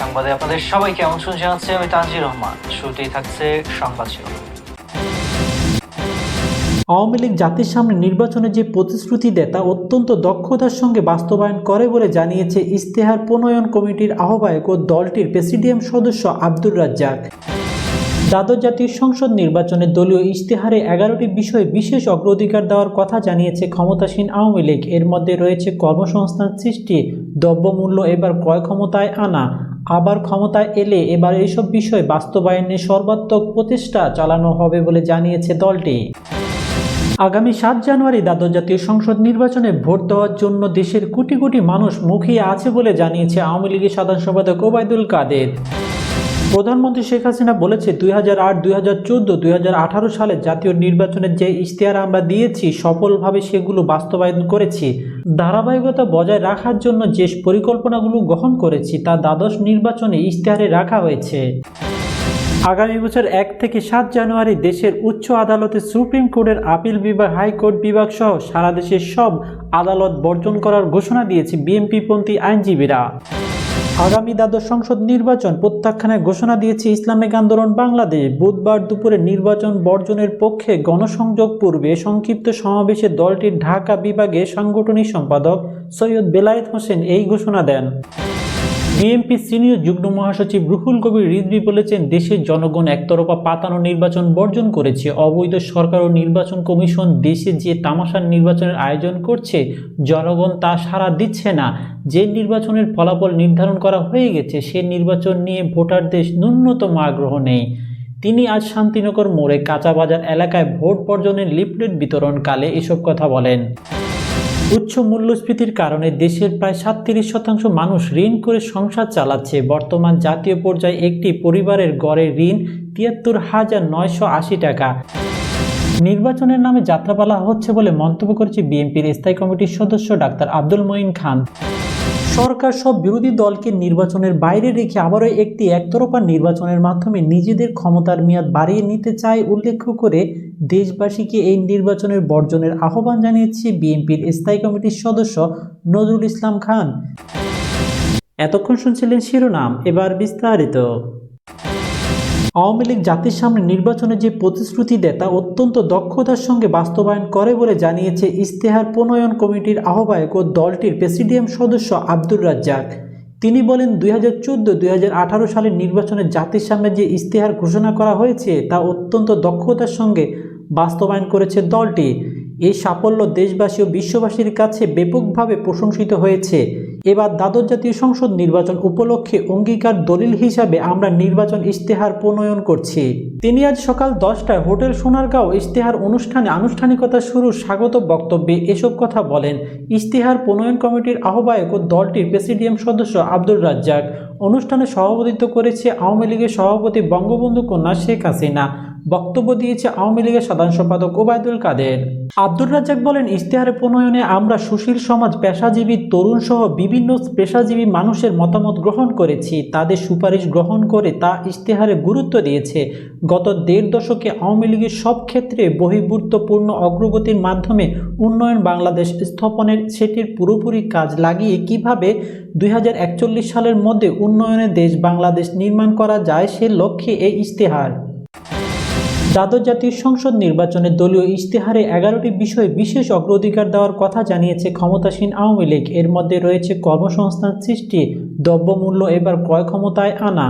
সংবাদে আপনাদের জানাচ্ছি আমি তানজির রহমান। শুরুতেই থাকছে সংবাদ শিরোনাম। আওয়ামী লীগ জাতির সামনে নির্বাচনে যে প্রতিশ্রুতি দেয় তা অত্যন্ত দক্ষতার সঙ্গে বাস্তবায়ন করে বলে জানিয়েছে ইস্তেহার প্রণয়ন কমিটির আহ্বায়ক ও দলটির প্রেসিডিয়াম সদস্য আব্দুর রাজ্জাক। দ্বাদশ জাতীয় সংসদ নির্বাচনে দলীয় ইশতেহারে এগারোটি বিষয়ে বিশেষ অগ্রাধিকার দেওয়ার কথা জানিয়েছে ক্ষমতাসীন আওয়ামী লীগ। এর মধ্যে রয়েছে কর্মসংস্থান সৃষ্টি, দ্রব্যমূল্য এবার ক্রয় ক্ষমতায় আনা, আবার ক্ষমতায় এলে এবার এইসব বিষয় বাস্তবায়নে সর্বাত্মক প্রচেষ্টা চালানো হবে বলে জানিয়েছে দলটি। আগামী সাত জানুয়ারি দ্বাদশ জাতীয় সংসদ নির্বাচনে ভোট দেওয়ার জন্য দেশের কোটি কোটি মানুষ মুখিয়ে আছে বলে জানিয়েছে আওয়ামী লীগের সাধারণ সম্পাদক ওবায়দুল কাদের। প্রধানমন্ত্রী শেখ হাসিনা বলেছে, দুই হাজার আট, দুই হাজার চোদ্দ, দুই হাজার আঠারো সালে জাতীয় নির্বাচনের যে ইশতেহার আমরা দিয়েছি, সফলভাবে সেগুলো বাস্তবায়ন করেছি। ধারাবাহিকতা বজায় রাখার জন্য যে পরিকল্পনাগুলো গ্রহণ করেছি, তা দ্বাদশ নির্বাচনে ইশতেহারে রাখা হয়েছে। আগামী বছর এক থেকে সাত জানুয়ারি দেশের উচ্চ আদালতে সুপ্রিম কোর্টের আপিল বিভাগ, হাইকোর্ট বিভাগ সহ সারা দেশের সব আদালত বর্জন করার ঘোষণা দিয়েছে বিএনপিপন্থী আইনজীবীরা। আগামী দ্বাদশ সংসদ নির্বাচন প্রত্যাখ্যানের ঘোষণা দিয়েছে ইসলামিক আন্দোলন বাংলাদেশ। বুধবার দুপুরে নির্বাচন বর্জনের পক্ষে গণসংযোগ পূর্বে সংক্ষিপ্ত সমাবেশে দলটির ঢাকা বিভাগে সাংগঠনিক সম্পাদক সৈয়দ বেলায়েত হোসেন এই ঘোষণা দেন। বিএনপি সিনিয়র যুগ্ম মহাসচিব রুহুল কবির রিজভি বলেছেন, দেশের জনগণ একতরফা পাতানো নির্বাচন বর্জন করেছে। অবৈধ সরকার ও নির্বাচন কমিশন দেশে যে তামাশার নির্বাচনের আয়োজন করছে, জনগণ তা সাড়া দিচ্ছে না। যে নির্বাচনের ফলাফল নির্ধারণ করা হয়ে গেছে, সে নির্বাচন নিয়ে ভোটারদের ন্যূনতম আগ্রহ নেই। তিনি আজ শান্তিনগর মোড়ে কাঁচাবাজার এলাকায় ভোট বর্জনের লিফলেট বিতরণকালে এসব কথা বলেন। উচ্চ মূল্যস্ফীতির কারণে দেশের প্রায় সাতত্রিশ শতাংশ মানুষ ঋণ করে সংসার চালাচ্ছে। বর্তমান জাতীয় পর্যায়ে একটি পরিবারের গড়ে ঋণ তিয়াত্তর হাজার নয়শো আশি টাকা। নির্বাচনের নামে যাত্রাপালা হচ্ছে বলে মন্তব্য করেছে বিএনপির স্থায়ী কমিটির সদস্য ডাক্তার আব্দুল মঈন খান। সরকার সব বিরোধী দলকে নির্বাচনের বাইরে রেখে আবারও একটি একতরফা নির্বাচনের মাধ্যমে নিজেদের ক্ষমতার মেয়াদ বাড়িয়ে নিতে চায় উল্লেখ করে দেশবাসীকে এই নির্বাচনের বর্জনের আহ্বান জানিয়েছে বিএনপির স্থায়ী কমিটির সদস্য নজরুল ইসলাম খান। এতক্ষণ শুনছিলেন শিরোনাম, এবার বিস্তারিত। আওয়ামী লীগ জাতির সামনে নির্বাচনে যে প্রতিশ্রুতি দেয় তা অত্যন্ত দক্ষতার সঙ্গে বাস্তবায়ন করে বলে জানিয়েছে ইস্তেহার প্রণয়ন কমিটির আহ্বায়ক ও দলটির প্রেসিডিয়াম সদস্য আব্দুর রাজ্জাক। তিনি বলেন, দুই হাজার চোদ্দ, দুই সালের নির্বাচনে জাতির সামনে যে ইস্তেহার ঘোষণা করা হয়েছে, তা অত্যন্ত দক্ষতার সঙ্গে বাস্তবায়ন করেছে দলটি। এই সাফল্য দেশবাসী ও বিশ্ববাসীর কাছে ব্যাপকভাবে প্রশংসিত হয়েছে। এবার দ্বাদশ জাতীয় সংসদ নির্বাচন উপলক্ষে অঙ্গীকার দলিল হিসাবে আমরা নির্বাচন ইশতেহার প্রণয়ন করছি। তিনি আজ সকাল দশটায় হোটেল সোনারগাঁও ইশতেহার অনুষ্ঠানে আনুষ্ঠানিকতা শুরু স্বাগত বক্তব্যে এসব কথা বলেন। ইশতেহার প্রণয়ন কমিটির আহ্বায়ক ও দলটির প্রেসিডিয়াম সদস্য আব্দুর রাজ্জাক। অনুষ্ঠানে সভাপতিত্ব করেছে আওয়ামী লীগের সভাপতি বঙ্গবন্ধু কন্যা শেখ হাসিনা। বক্তব্য দিয়েছে আওয়ামী লীগের সাধারণ সম্পাদক ওবায়দুল কাদের। আব্দুর রাজ্জাক বলেন, ইশতেহারে প্রণয়নে আমরা সুশীল সমাজ, পেশাজীবী, তরুণ সহ বিভিন্ন পেশাজীবী মানুষের মতামত গ্রহণ করেছি। তাদের সুপারিশ গ্রহণ করে তা ইশতেহারে গুরুত্ব দিয়েছে। গত দেড় দশকে আওয়ামী লীগের সব ক্ষেত্রে বহির্ভূতপূর্ণ অগ্রগতির মাধ্যমে উন্নয়ন বাংলাদেশ স্থাপনের সেটির পুরোপুরি কাজ লাগিয়ে কীভাবে দুই হাজার একচল্লিশ সালের মধ্যে উন্নয়নের দেশ বাংলাদেশ নির্মাণ করা যায় সে লক্ষ্যে এই ইশতেহার। দ্বাদশ জাতীয় সংসদ নির্বাচনে দলীয় ইশতেহারে এগারোটি বিষয়ে বিশেষ অগ্রাধিকার দেওয়ার কথা জানিয়েছে ক্ষমতাসীন আওয়ামী লীগ। এর মধ্যে রয়েছে কর্মসংস্থান সৃষ্টি, দ্রব্যমূল্য এবার ক্রয় ক্ষমতায় আনা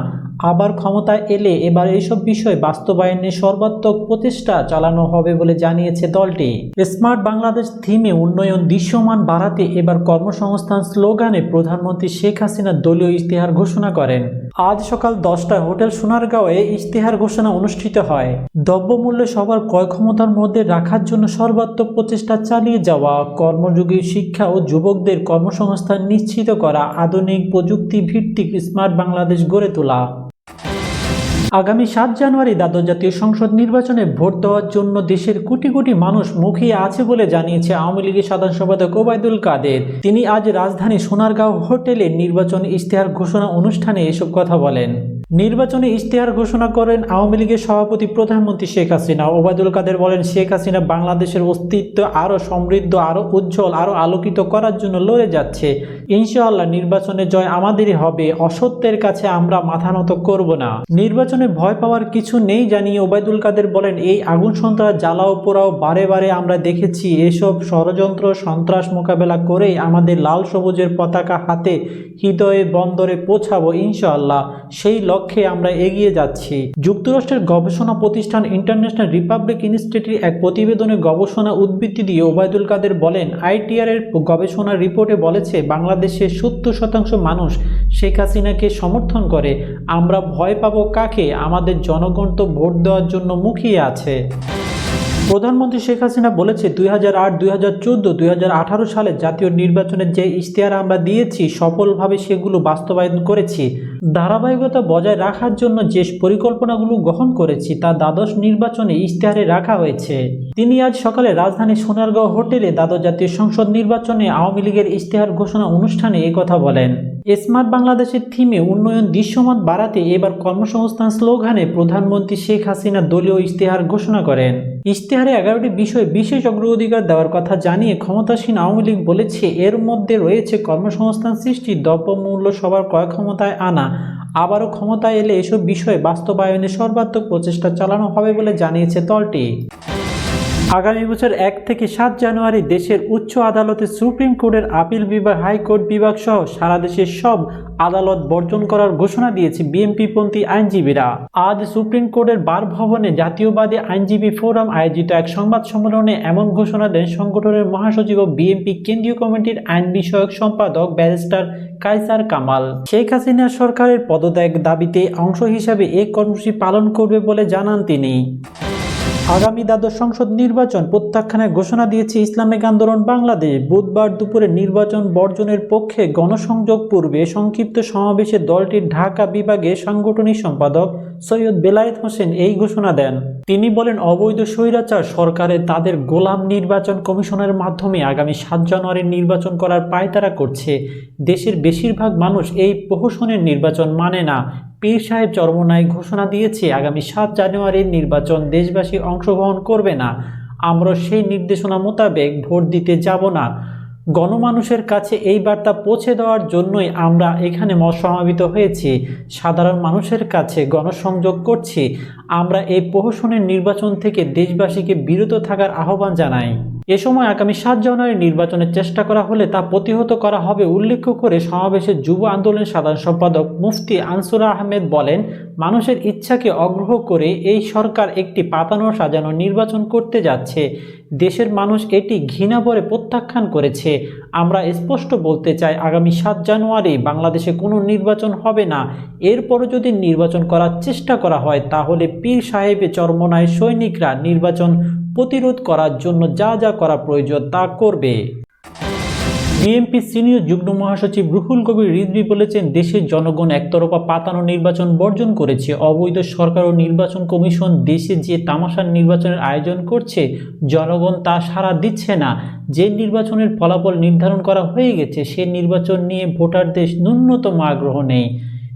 আবার ক্ষমতায় এলে এবার এইসব বিষয় বাস্তবায়নে সর্বাত্মক প্রচেষ্টা চালানো হবে বলে জানিয়েছে দলটি। স্মার্ট বাংলাদেশ থিমে উন্নয়ন দৃশ্যমান বাড়াতে এবার কর্মসংস্থান স্লোগানে প্রধানমন্ত্রী শেখ হাসিনা দলীয় ইশতেহার ঘোষণা করেন। আজ সকাল দশটায় হোটেল সোনারগাঁওয়ে ইশতেহার ঘোষণা অনুষ্ঠিত হয়। দ্রব্যমূল্য সবার ক্রয় ক্ষমতার মধ্যে রাখার জন্য সর্বাত্মক প্রচেষ্টা চালিয়ে যাওয়া, কর্মযোগী শিক্ষা ও যুবকদের কর্মসংস্থান নিশ্চিত করা, আধুনিক প্রযুক্তি ভিত্তিক স্মার্ট বাংলাদেশ গড়ে তোলা। আগামী সাত জানুয়ারি দ্বাদশ জাতীয় সংসদ নির্বাচনে ভোট দেওয়ার জন্য দেশের কোটি কোটি মানুষ মুখিয়ে আছে বলে জানিয়েছে আওয়ামী লীগের সাধারণ সম্পাদক ওবায়দুল কাদের। তিনি আজ রাজধানী সোনারগাঁও হোটেলে নির্বাচন ইশতেহার ঘোষণা অনুষ্ঠানে এসব কথা বলেন। নির্বাচনে ইশতেহার ঘোষণা করেন আওয়ামী লীগের সভাপতি প্রধানমন্ত্রী শেখ হাসিনা। ওবায়দুল কাদের বলেন, শেখ হাসিনা বাংলাদেশের অস্তিত্ব আরও সমৃদ্ধ, আরও উজ্জ্বল, আরও আলোকিত করার জন্য লড়ে যাচ্ছে। ইনশাআল্লাহ নির্বাচনে জয় আমাদেরই হবে, অসত্যের কাছে আমরা মাথা নত করব না। নির্বাচনে ভয় পাওয়ার কিছু নেই জানিয়ে ওবায়দুল কাদের বলেন, এই আগুন সন্ত্রাস জ্বালাও পোড়াও বারে বারে আমরা দেখেছি, এসব ষড়যন্ত্র, সন্ত্রাস মোকাবেলা করেই আমাদের লাল সবুজের পতাকা হাতে হৃদয়ে বন্দরে পৌঁছাবো ইনশাআল্লাহ। সেই লক্ষ্যে আমরা এগিয়ে যাচ্ছি। যুক্তরাষ্ট্রের গবেষণা প্রতিষ্ঠান ইন্টারন্যাশনাল রিপাবলিক ইনস্টিটিউটের এক প্রতিবেদনে গবেষণা উদ্বৃত্তি দিয়ে ওবায়দুল কাদের বলেন, আইটিআর এর গবেষণা রিপোর্টে বলেছে, বাংলাদেশের সত্তর শতাংশ মানুষ শেখ হাসিনাকে সমর্থন করে। আমরা ভয় পাবো কাকে? আমাদের জনগণ তো ভোট দেওয়ার জন্য মুখিয়ে আছে। প্রধানমন্ত্রী শেখ হাসিনা বলেছে, দুই হাজার আট, দুই হাজার চোদ্দ, দুই হাজার আঠারো সালে জাতীয় নির্বাচনের যে ইশতেহার আমরা দিয়েছি, সফলভাবে সেগুলো বাস্তবায়ন করেছি। ধারাবাহিকতা বজায় রাখার জন্য যে পরিকল্পনাগুলো গ্রহণ করেছি, তা দ্বাদশ নির্বাচনে ইশতেহারে রাখা হয়েছে। তিনি আজ সকালে রাজধানী সোনারগাঁও হোটেলে দ্বাদশ জাতীয় সংসদ নির্বাচনে আওয়ামী লীগের ইশতেহার ঘোষণা অনুষ্ঠানে কথা বলেন। স্মার্ট বাংলাদেশের থিমে উন্নয়ন দৃশ্যমান বাড়াতে এবার কর্মসংস্থান স্লোগানে প্রধানমন্ত্রী শেখ হাসিনা দলীয় ইশতেহার ঘোষণা করেন। ইশতেহারে এগারোটি বিষয়ে বিশেষ অগ্রাধিকার দেওয়ার কথা জানিয়ে ক্ষমতাসীন আওয়ামী লীগ বলেছে, এর মধ্যে রয়েছে কর্মসংস্থান সৃষ্টি, দ্রব্যমূল্য সবার ক্রয় ক্ষমতায় আনা, আবারও ক্ষমতায় এলে এসব বিষয়ে বাস্তবায়নে সর্বাত্মক প্রচেষ্টা চালানো হবে বলে জানিয়েছে দলটি। আগামী বছর এক থেকে সাত জানুয়ারি দেশের উচ্চ আদালতে সুপ্রিম কোর্টের আপিল বিভাগ, হাইকোর্ট বিভাগ সহ সারা দেশের সব আদালত বর্জন করার ঘোষণা দিয়েছে বিএনপিপন্থী আইনজীবীরা। আজ সুপ্রিম কোর্টের বার ভবনে জাতীয়বাদী আইনজীবী ফোরাম আয়োজিত এক সংবাদ সম্মেলনে এমন ঘোষণা দেন সংগঠনের মহাসচিব ও বিএনপি কেন্দ্রীয় কমিটির আইন বিষয়ক সম্পাদক ব্যারিস্টার কাইসার কামাল। শেখ হাসিনা সরকারের পদত্যাগ দাবিতে অংশ হিসাবে এই কর্মসূচি পালন করবে বলে জানান তিনি। আগামী দ্বাদশ সংসদ নির্বাচন প্রত্যাখ্যানের ঘোষণা দিয়েছে ইসলামিক আন্দোলন বাংলাদেশ। বুধবার দুপুরে নির্বাচন বর্জনের পক্ষে গণসংযোগ পূর্বে সংক্ষিপ্ত সমাবেশে দলটির ঢাকা বিভাগে সাংগঠনিক সম্পাদক সৈয়দ বেলায়েত হোসেন এই ঘোষণা দেন। তিনি বলেন, অবৈধ স্বৈরাচার সরকারে তাদের গোলাম নির্বাচন কমিশনের মাধ্যমে আগামী সাত জানুয়ারি নির্বাচন করার পায়তারা করছে। দেশের বেশিরভাগ মানুষ এই প্রহসনের নির্বাচন মানে না। পীর সাহেব চরমনায় ঘোষণা দিয়েছে, আগামী সাত জানুয়ারির নির্বাচন দেশবাসী অংশগ্রহণ করবে না। আমরা সেই নির্দেশনা মোতাবেক ভোট দিতে যাব না। গণমানুষের কাছে এই বার্তা পৌঁছে দেওয়ার জন্যই আমরা এখানে সমাবেত হয়েছি। সাধারণ মানুষের কাছে গণসংযোগ করছি। আমরা এই প্রহসনের নির্বাচন থেকে দেশবাসীকে বিরত থাকার আহ্বান জানাই। এ সময় আগামী সাত জানুয়ারি নির্বাচনের চেষ্টা করা হলে তা প্রতিহত করা হবে উল্লেখ করে সমাবেশের যুব আন্দোলনের সাধারণ সম্পাদক মুফতি আনসুর আহমেদ বলেন, মানুষের ইচ্ছাকে অগ্রহ করে এই সরকার একটি পাতানো সাজানো নির্বাচন করতে যাচ্ছে। দেশের মানুষ এটি ঘৃণা ভরে প্রত্যাখ্যান করেছে। আমরা স্পষ্ট বলতে চাই, আগামী সাত জানুয়ারি বাংলাদেশে কোনো নির্বাচন হবে না। এরপরও যদি নির্বাচন করার চেষ্টা করা হয়, তাহলে পীর সাহেবে চরমনায় সৈনিকরা নির্বাচন প্রতিরোধ করার জন্য যা যা করা প্রয়োজন তা করবে। বিএনপি সিনিয়র যুগ্ম মহাসচিব রুহুল কবির রিজভি বলেছেন, দেশের জনগণ একতরফা পাতানো নির্বাচন বর্জন করেছে। অবৈধ সরকার ও নির্বাচন কমিশন দেশে যে তামাশার নির্বাচনের আয়োজন করছে, জনগণ তা সাড়া দিচ্ছে না। যে নির্বাচনের ফলাফল নির্ধারণ করা হয়ে গেছে, সে নির্বাচন নিয়ে ভোটারদের ন্যূনতম আগ্রহ নেই।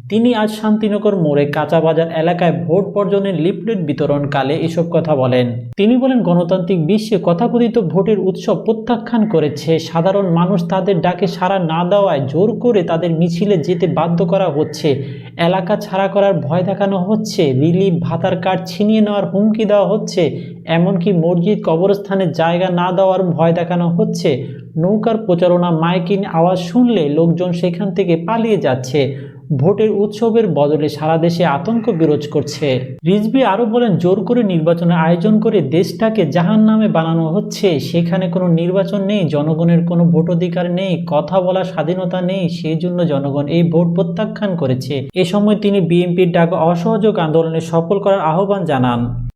তিনি আজ শান্তিনগর মোড়ে কাঁচা বাজার এলাকায় ভোট বর্জনের লিফলেট বিতরণকালে এসব কথা বলেন। তিনি বলেন, গণতান্ত্রিক বিশ্বে কথাকথিত ভোটের উৎসব প্রত্যাখ্যান করেছে। সাধারণ মানুষ তাদের ডাকে সাড়া না দেওয়ায় জোর করে তাদের মিছিলে যেতে বাধ্য করা হচ্ছে। এলাকা ছাড়া করার ভয় দেখানো হচ্ছে। রিলিফ, ভাতার কার্ড ছিনিয়ে নেওয়ার হুমকি দেওয়া হচ্ছে। এমনকি মসজিদ, কবরস্থানে জায়গা না দেওয়ার ভয় দেখানো হচ্ছে। নৌকার প্রচারণা মাইকিন আওয়াজ শুনলে লোকজন সেখান থেকে পালিয়ে যাচ্ছে। ভোটের উৎসবের বদলে সারা দেশে আতঙ্ক বিরোধ করছে। রিজবি আরও বলেন, জোর করে নির্বাচনের আয়োজন করে দেশটাকে জাহান নামে বানানো হচ্ছে। সেখানে কোনো নির্বাচন নেই, জনগণের কোনো ভোটাধিকার নেই, কথা বলার স্বাধীনতা নেই সেই জন্য জনগণ এই ভোট প্রত্যাখ্যান করেছে। এ সময় তিনি বিএনপির ডাক অসহযোগ আন্দোলনে সফল করার আহ্বান জানান।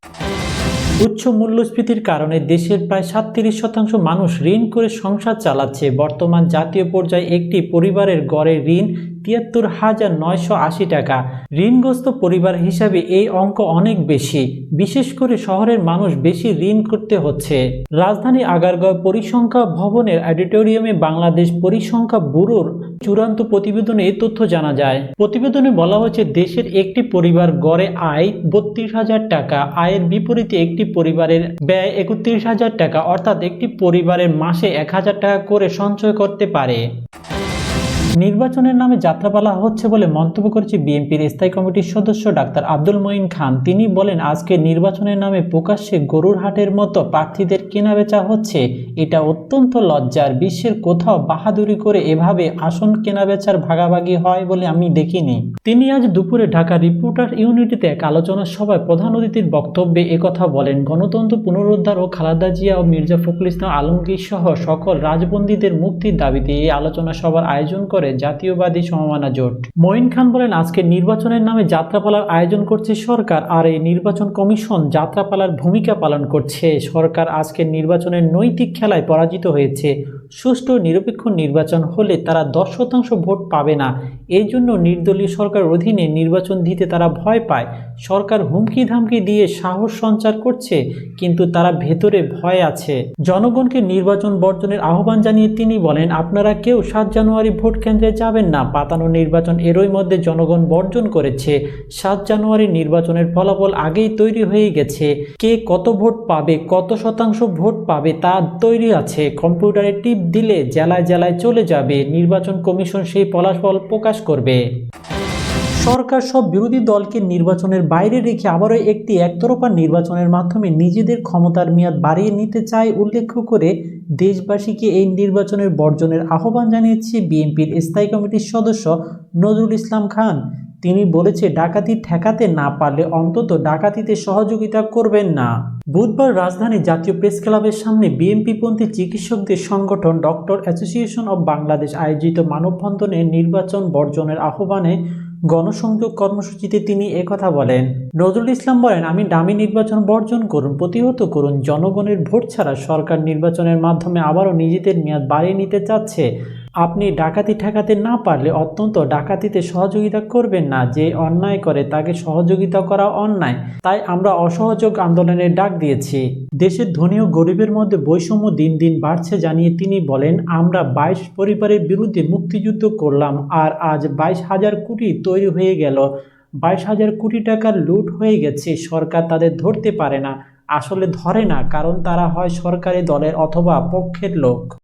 উচ্চ মূল্যস্ফীতির কারণে দেশের প্রায় সাতত্রিশ শতাংশ মানুষ ঋণ করে সংসার চালাচ্ছে। বর্তমান জাতীয় পর্যায়ে একটি পরিবারের গড়ে ঋণ তিয়াত্তর হাজার নয়শো আশি টাকা। ঋণগ্রস্ত পরিবার হিসাবে এই অঙ্ক অনেক বেশি। বিশেষ করে শহরের মানুষ বেশি ঋণ করতে হচ্ছে। রাজধানী আগারগাঁও পরিসংখ্যা ভবনের অডিটোরিয়ামে বাংলাদেশ পরিসংখ্যা ব্যুরোর চূড়ান্ত প্রতিবেদনে এই তথ্য জানা যায়। প্রতিবেদনে বলা হয়েছে, দেশের একটি পরিবার গড়ে আয় বত্রিশ হাজার টাকা, আয়ের বিপরীতে একটি পরিবারের ব্যয় একত্রিশ হাজার টাকা, অর্থাৎ একটি পরিবারের মাসে এক হাজার টাকা করে সঞ্চয় করতে পারে। নির্বাচনের নামে যাত্রাপালা হচ্ছে বলে মন্তব্য করেছে বিএনপির স্থায়ী কমিটির সদস্য ডাক্তার আব্দুল মঈন খান। তিনি বলেন, আজকে নির্বাচনের নামে প্রকাশ্যে গরুর হাটের মতো প্রার্থীদের কেনাবেচা হচ্ছে। এটা অত্যন্ত লজ্জার। বিশ্বের কোথাও বাহাদুরি করে এভাবে আসন কেনাবেচার ভাগাভাগি হয় বলে আমি দেখিনি। তিনি আজ দুপুরে ঢাকা রিপোর্টার ইউনিটিতে এক আলোচনা সভায় প্রধান অতিথির বক্তব্যে একথা বলেন, গণতন্ত্র পুনরুদ্ধার ও খালেদা জিয়া ও মির্জা ফখরুল ইসলাম আলমগীর সহ সকল রাজবন্দীদের মুক্তির দাবিতে এই আলোচনা সভার আয়োজন করে জাতীয়বাদী সমমানা জোট। মঈন খান বলেন, আজকে নির্বাচনের নামে যাত্রাপালার আয়োজন করছে সরকার, আর এই নির্বাচন কমিশন যাত্রাপালার ভূমিকা পালন করছে। সরকার আজকের নির্বাচনের নৈতিক খেলায় পরাজিত হয়েছে। সুষ্ঠু নিরপেক্ষ নির্বাচন হলে তারা দশ শতাংশ ভোট পাবে না। এই জন্য নির্দলীয় সরকার অধীনে নির্বাচন দিতে তারা ভয় পায়। সরকার হুমকি ধামকি দিয়ে সাহস সঞ্চার করছে, কিন্তু তারা ভেতরে ভয় আছে। জনগণকে নির্বাচন বর্জনের আহ্বান জানিয়ে তিনি বলেন, আপনারা কেউ সাত জানুয়ারি ভোট কেন্দ্রে যাবেন না। পাতানো নির্বাচন এরই মধ্যে জনগণ বর্জন করেছে। সাত জানুয়ারি নির্বাচনের ফলাফল আগেই তৈরি হয়ে গেছে। কে কত ভোট পাবে, কত শতাংশ ভোট পাবে তা তৈরি আছে। কম্পিউটারে টিপ দিলে জেলায় জেলায় চলে যাবে। নির্বাচন কমিশন সেই ফলাফল প্রকাশ করবে। সরকার সব বিরোধী দলকে নির্বাচনের বাইরে রেখে আবারও একটি একতরফা নির্বাচনের মাধ্যমে নিজেদের ক্ষমতার মেয়াদ বাড়িয়ে নিতে চায় উল্লেখ করে দেশবাসীকে এই নির্বাচনের বর্জনের আহ্বান জানিয়েছে বিএনপির স্থায়ী কমিটির সদস্য নজরুল ইসলাম খান। তিনি বলেছে, ডাকাতি ঠেকাতে না পারলে অন্তত ডাকাতিতে সহযোগিতা করবেন না। বুধবার রাজধানী জাতীয় প্রেস ক্লাবের সামনে বিএনপিপন্থী চিকিৎসকদের সংগঠন ডক্টর অ্যাসোসিয়েশন অব বাংলাদেশ আয়োজিত মানববন্ধনে নির্বাচন বর্জনের আহ্বানে গণসংযোগ কর্মসূচিতে তিনি একথা বলেন, নজরুল ইসলাম বলেন, আমি ডামি নির্বাচন বর্জন করুন, প্রতিহত করুন, জনগণের ভোট ছাড়া সরকার নির্বাচনের মাধ্যমে আবারও নিজেদের মেয়াদ বাড়িয়ে নিতে চাচ্ছে। আপনি ডাকাতি ঠেকাতে না পারলে অত্যন্ত ডাকাতিতে সহযোগিতা করবেন না। যে অন্যায় করে তাকে সহযোগিতা করা অন্যায়, তাই আমরা অসহযোগ আন্দোলনের ডাক দিয়েছি। দেশের ধনী ও গরিবের মধ্যে বৈষম্য দিন দিন বাড়ছে জানিয়ে তিনি বলেন, আমরা বাইশ পরিবারের বিরুদ্ধে মুক্তিযুদ্ধ করলাম আর আজ বাইশ হাজার কোটি তৈরি হয়ে গেল। বাইশ হাজার কোটি টাকার লুট হয়ে গেছে, সরকার তাদের ধরতে পারে না। আসলে ধরে না, কারণ তারা হয় সরকারি দলের অথবা পক্ষের লোক।